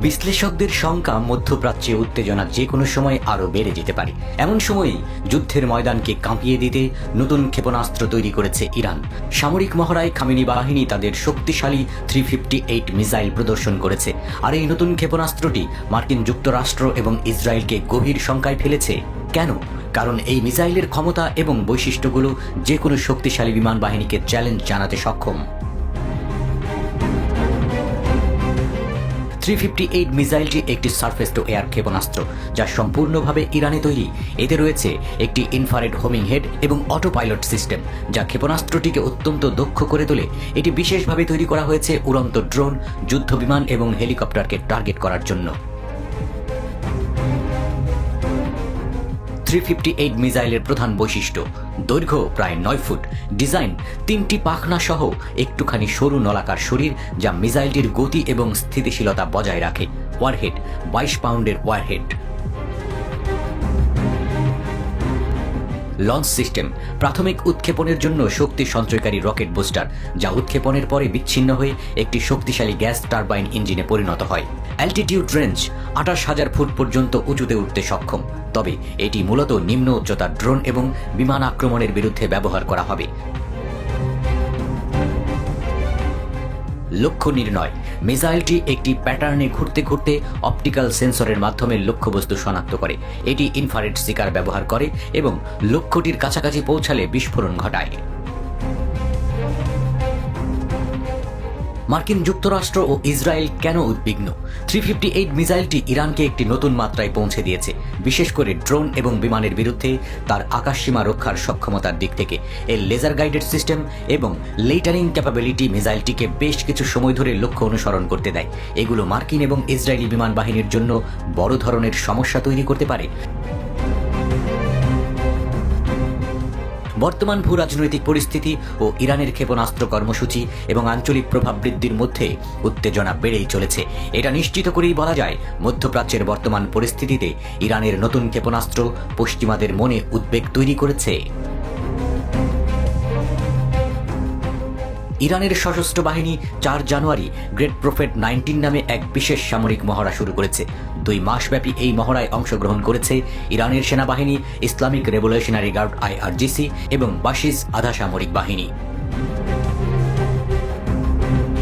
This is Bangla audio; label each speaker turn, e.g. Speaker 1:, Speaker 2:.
Speaker 1: বিশ্লেষকদের শঙ্কা মধ্যপ্রাচ্যে উত্তেজনা যে কোনো সময় আরও বেড়ে যেতে পারে। এমন সময়ই যুদ্ধের ময়দানকে কাঁপিয়ে দিতে নতুন ক্ষেপণাস্ত্র তৈরি করেছে ইরান। সামরিক মহড়ায় খামিনি বাহিনী তাদের শক্তিশালী থ্রি ফিফটি এইট মিসাইল প্রদর্শন করেছে। আর এই নতুন ক্ষেপণাস্ত্রটি মার্কিন যুক্তরাষ্ট্র এবং ইসরায়েলকে গভীর শঙ্কায় ফেলেছে। কেন? কারণ এই মিসাইলের ক্ষমতা এবং বৈশিষ্ট্যগুলো যে কোনো শক্তিশালী বিমান বাহিনীকে চ্যালেঞ্জ জানাতে সক্ষম। থ্রি ফিফটি এইট মিসাইলটি একটি সারফেস টু এয়ার ক্ষেপণাস্ত্র, যা সম্পূর্ণভাবে ইরানে তৈরি। এতে রয়েছে একটি ইনফারেড হোমিং হেড এবং অটো পাইলট সিস্টেম, যা ক্ষেপণাস্ত্রটিকে অত্যন্ত দক্ষ করে তোলে। এটি বিশেষভাবে তৈরি করা হয়েছে উড়ন্ত ড্রোন যুদ্ধ বিমান এবং হেলিকপ্টারকে টার্গেট করার জন্য। থ্রি ফিফটি এইট মিসাইলের প্রধান বৈশিষ্ট্য। দৈর্ঘ্য প্রায় নয় ফুট। ডিজাইন তিনটি পাখনা সহ একটুখানি সরু নলাকার শরীর যা মিসাইলটির গতি এবং স্থিতিশীলতা বজায় রাখে। ওয়ারহেড, বাইশ পাউন্ডের ওয়ারহেড। লঞ্চ সিস্টেম প্রাথমিক উৎক্ষেপণের জন্য শক্তি সঞ্চয়কারী রকেট বুস্টার, যা উৎক্ষেপণের পরে বিচ্ছিন্ন হয়ে একটি শক্তিশালী গ্যাস টারবাইন ইঞ্জিনে পরিণত হয়। অ্যালটিটিউড রেঞ্জ আঠাশ হাজার ফুট পর্যন্ত উঁচুতে উঠতে সক্ষম। তবে এটি মূলত নিম্ন উচ্চতার ড্রোন এবং বিমান আক্রমণের বিরুদ্ধে ব্যবহার করা হবে। লক্ষ্য নির্ণয়। মিসাইলটি একটি প্যাটার্নে ঘুরতে ঘুরতে অপটিক্যাল সেন্সরের মাধ্যমে লক্ষ্যবস্তু শনাক্ত করে। এটি ইনফারেড শিকার ব্যবহার করে এবং লক্ষ্যটির কাছাকাছি পৌঁছালে বিস্ফোরণ ঘটায়। মার্কিন যুক্তরাষ্ট্র ও ইসরায়েল কেন উদ্বিগ্ন? থ্রি ফিফটি এইট মিসাইলটি ইরানকে একটি নতুন মাত্রায় পৌঁছে দিয়েছে, বিশেষ করে ড্রোন এবং বিমানের বিরুদ্ধে তার আকাশসীমা রক্ষার সক্ষমতার দিক থেকে। এর লেজার গাইডেড সিস্টেম এবং লেটারিং ক্যাপাবিলিটি মিসাইলটিকে বেশ কিছু সময় ধরে লক্ষ্য অনুসরণ করতে দেয়। এগুলো মার্কিন এবং ইসরায়েলি বিমান বাহিনীর জন্য বড় ধরনের সমস্যা তৈরি করতে পারে। বর্তমান ভূ রাজনৈতিক পরিস্থিতি ও ইরানের ক্ষেপণাস্ত্র কর্মসূচি এবং আঞ্চলিক প্রভাব বৃদ্ধির মধ্যে উত্তেজনা বেড়েই চলেছে। এটা নিশ্চিত করেই বলা যায়, মধ্যপ্রাচ্যের বর্তমান পরিস্থিতিতে ইরানের নতুন ক্ষেপণাস্ত্র পশ্চিমাদের মনে উদ্বেগ তৈরি করেছে। ইরানের সশস্ত্র বাহিনী চার জানুয়ারি গ্রেট প্রফেট নাইনটিন নামে এক বিশেষ সামরিক মহড়া শুরু করেছে। দুই মাসব্যাপী এই মহড়ায় অংশগ্রহণ করেছে ইরানের সেনাবাহিনী, ইসলামিক রেভলিউশনারি গার্ড আইআরজিসি এবং বাসিস আধা সামরিক বাহিনী।